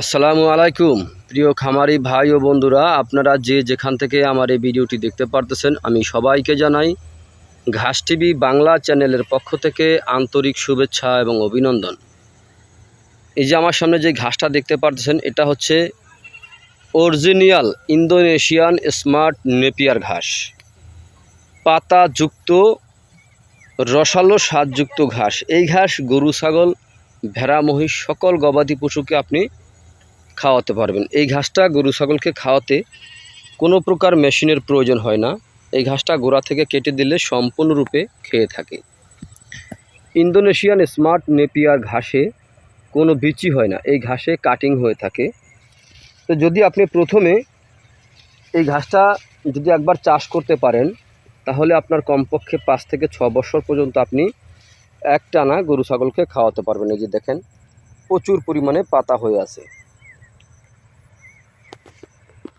আসসালামু আলাইকুম। প্রিয় খামারি ভাই ও বন্ধুরা, আপনারা যে যেখান থেকে আমার এই ভিডিওটি দেখতে পারতেছেন, আমি সবাইকে জানাই ঘাস টিভি বাংলা চ্যানেলের পক্ষ থেকে আন্তরিক শুভেচ্ছা এবং অভিনন্দন। এই যে আমার সামনে যে ঘাসটা দেখতে পারতেছেন, এটা হচ্ছে অরিজিনিয়াল ইন্দোনেশিয়ান স্মার্ট নেপিয়ার ঘাস। পাতাযুক্ত, রসালো স্বাদযুক্ত ঘাস। এই ঘাস গরু, ছাগল, ভেড়া, মহিষ, সকল গবাদি পশুকে আপনি খাওয়াতে পারবেন। এই ঘাসটা গরু ছাগলকে খাওয়াতে কোনো প্রকার মেশিনের প্রয়োজন হয় না। এই ঘাসটা গোড়া থেকে কেটে দিলে সম্পূর্ণরূপে খেয়ে থাকে। ইন্দোনেশিয়ান স্মার্ট নেপিয়ার ঘাসে কোনো বিচি হয় না। এই ঘাসে কাটিং হয়ে থাকে। তো যদি আপনি প্রথমে এই ঘাসটা যদি একবার চাষ করতে পারেন, তাহলে আপনার কমপক্ষে পাঁচ থেকে ছ বছর পর্যন্ত আপনি একটানা গরু ছাগলকে খাওয়াতে পারবেন। এই যে দেখেন, প্রচুর পরিমাণে পাতা হয়ে আছে।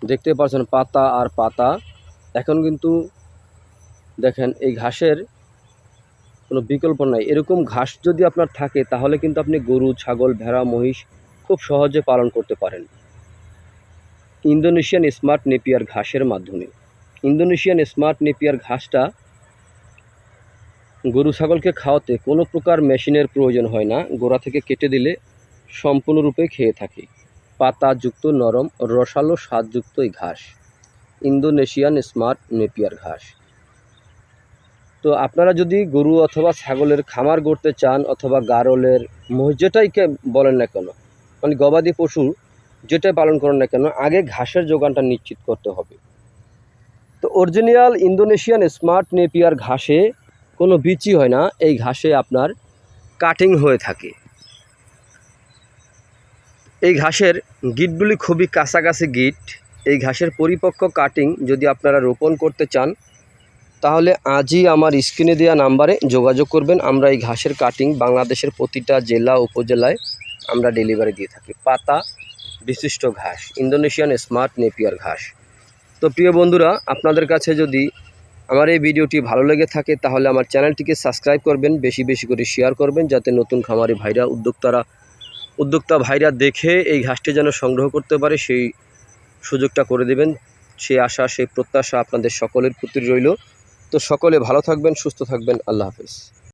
দেখতে পাচ্ছেন পাতা আর পাতা। এখন কিন্তু দেখেন এই ঘাসের কোনো বিকল্প নাই। এরকম ঘাস যদি আপনার থাকে, তাহলে কিন্তু আপনি গরু, ছাগল, ভেড়া, মহিষ খুব সহজে পালন করতে পারেন। ইন্দোনেশিয়ান স্মার্ট নেপিয়ার ঘাসের মাধ্যমে। ইন্দোনেশিয়ান স্মার্ট নেপিয়ার ঘাসটা গরু, ছাগলকে খাওয়াতে কোনো প্রকার মেশিনের প্রয়োজন হয় না। গোড়া থেকে কেটে দিলে সম্পূর্ণরূপে খেয়ে থাকে। পাতাযুক্ত নরম, রসালো, স্বাদযুক্ত এই ঘাস। ইন্দোনেশিয়ান স্মার্ট নেপিয়ার ঘাস। তো আপনারা যদি গরু অথবা ছাগলের খামার গড়তে চান অথবা গারলের মহিষ যেটাই বলেন না কেন মানে গবাদি পশু যেটাই পালন করেন না কেন, আগে ঘাসের যোগানটা নিশ্চিত করতে হবে। তো অরিজিনাল ইন্দোনেশিয়ান স্মার্ট নেপিয়ার ঘাসে কোনো বিচি হয় না, এই ঘাসে আপনার কাটিং হয়ে থাকে। এই ঘাসের গিটগুলি খুবই কাছাকাছি গিট। এই ঘাসের পরিপক্ক কাটিং যদি আপনারা রোপণ করতে চান, তাহলে আজই আমার স্ক্রিনে দেওয়া নাম্বারে যোগাযোগ করবেন। আমরা এই ঘাসের কাটিং বাংলাদেশের প্রতিটা জেলা, উপজেলায় আমরা ডেলিভারি দিয়ে থাকি। পাতা বিশিষ্ট ঘাস ইন্দোনেশিয়ান স্মার্ট নেপিয়ার ঘাস। তো প্রিয় বন্ধুরা, আপনাদের কাছে যদি আমার এই ভিডিওটি ভালো লেগে থাকে, তাহলে আমার চ্যানেলটিকে সাবস্ক্রাইব করবেন, বেশি বেশি করে শেয়ার করবেন, যাতে নতুন খামারি ভাইরা, উদ্যোক্তারা উদ্যোক্তা ভাইরা দেখে এই ঘাসটি যেন সংগ্রহ করতে পারে, সেই সুযোগটা করে দেবেন। সেই আশা, সেই প্রত্যাশা আপনাদের সকলের প্রতি রইল। তো সকলে ভালো থাকবেন, সুস্থ থাকবেন। আল্লাহ হাফেজ।